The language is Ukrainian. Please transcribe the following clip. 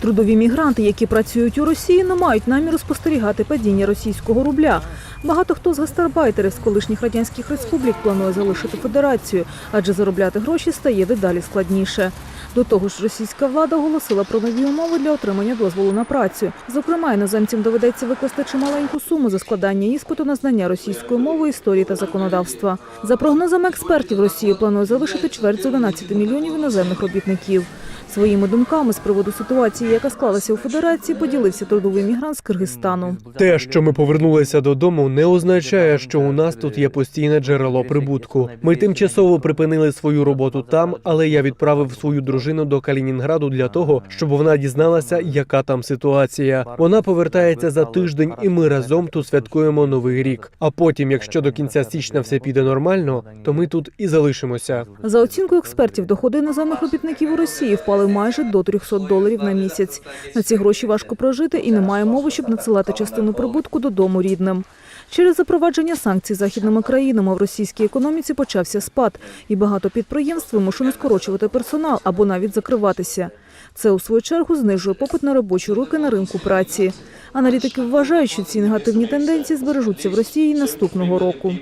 Трудові мігранти, які працюють у Росії, не мають наміру спостерігати падіння російського рубля. Багато хто з гастарбайтерів з колишніх радянських республік планує залишити федерацію, адже заробляти гроші стає дедалі складніше. До того ж, російська влада оголосила про нові умови для отримання дозволу на працю. Зокрема, іноземцям доведеться викласти чималеньку суму за складання іспиту на знання російської мови, історії та законодавства. За прогнозами експертів, Росія планує залишити чверть з 11 мільйонів іноземних робітників. Своїми думками з приводу ситуації, яка склалася у федерації, поділився трудовий мігрант з Киргизстану. Те, що ми повернулися додому, не означає, що у нас тут є постійне джерело прибутку. Ми тимчасово припинили свою роботу там, але я відправив свою дружину до Калінінграду для того, щоб вона дізналася, яка там ситуація. Вона повертається за тиждень, і ми разом тут святкуємо новий рік. А потім, якщо до кінця січня все піде нормально, то ми тут і залишимося. За оцінкою експертів, доходи іноземних робітників у Росії впали майже до 300 доларів на місяць. На ці гроші важко прожити і немає мови, щоб надсилати частину прибутку додому рідним. Через запровадження санкцій західними країнами в російській економіці почався спад, і багато підприємств вимушено скорочувати персонал або навіть закриватися. Це у свою чергу знижує попит на робочі руки на ринку праці. Аналітики вважають, що ці негативні тенденції збережуться в Росії наступного року.